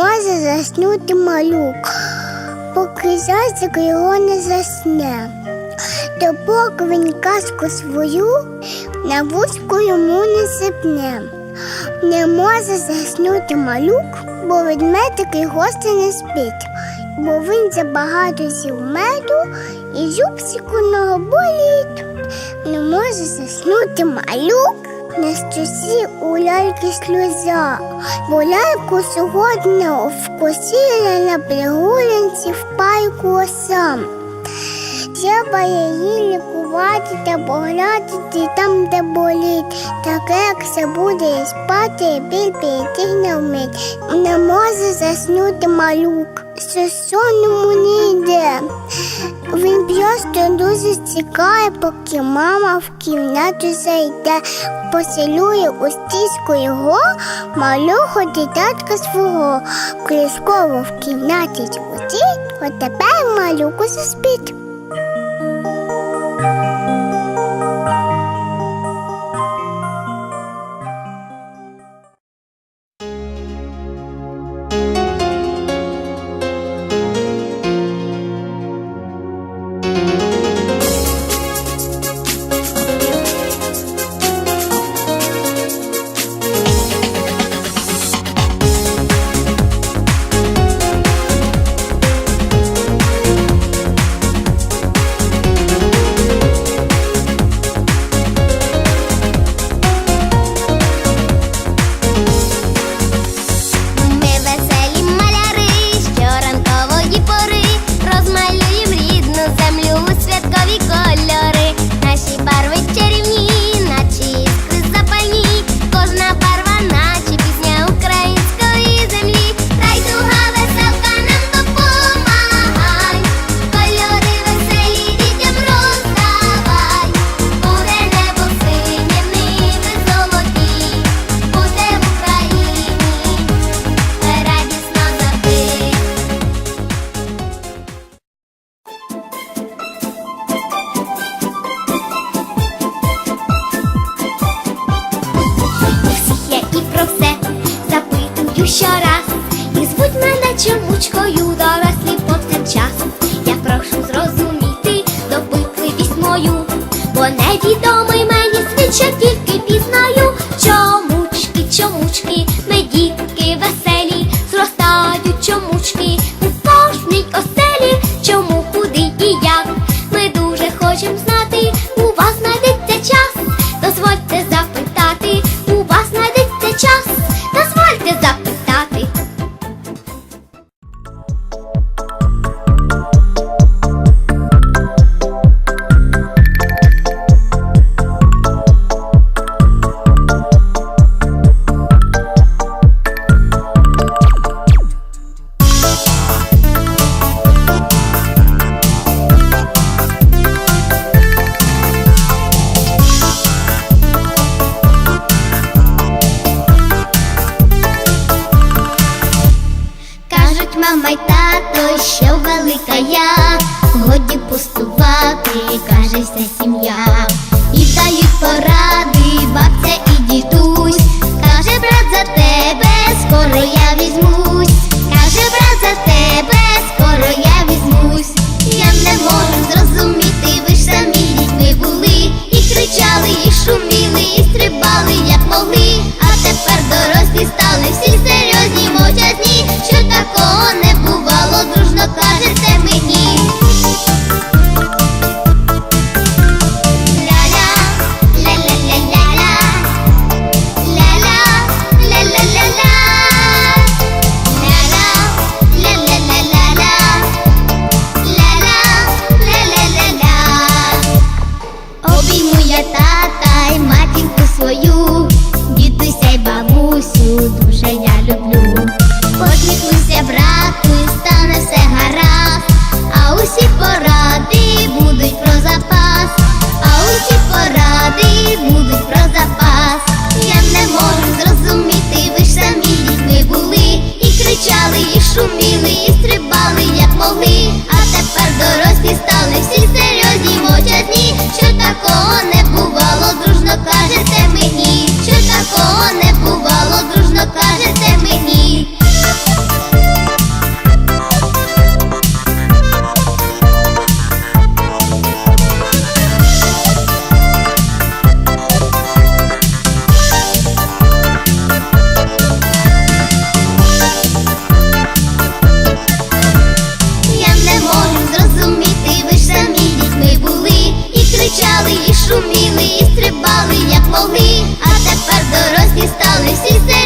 може заснути малюк, поки зайчик його не засне. То поки він казку свою на вузьку йому не сипне. Не може заснути малюк, бо ведмедик гостя не спить, бо він забагато з'їв меду і зубчик у нього болить. Не може заснути малюк. На щосі у ляльки сльоза, бо ляльку сьогодні вкусила на прогулянці в пайку осам. Треба її лікувати та поглядати там, де болить. Таке, як все буде спати, біль піти не вмить. Не може заснути малюк, що сон йому не йде. Він просто дуже цікає, поки мама в кімнату зайде, поселює у стіску його малюху дитятка свого. Колісково в кімнаті звучить, от тепер малюку заспить. 太激动。Мама й тато, що велика я, годі пустувати, каже вся сім'я, Люблю я тата й матінку свою, дідуся й бабусю, душеня. могли, а тепер дорослі стали всі.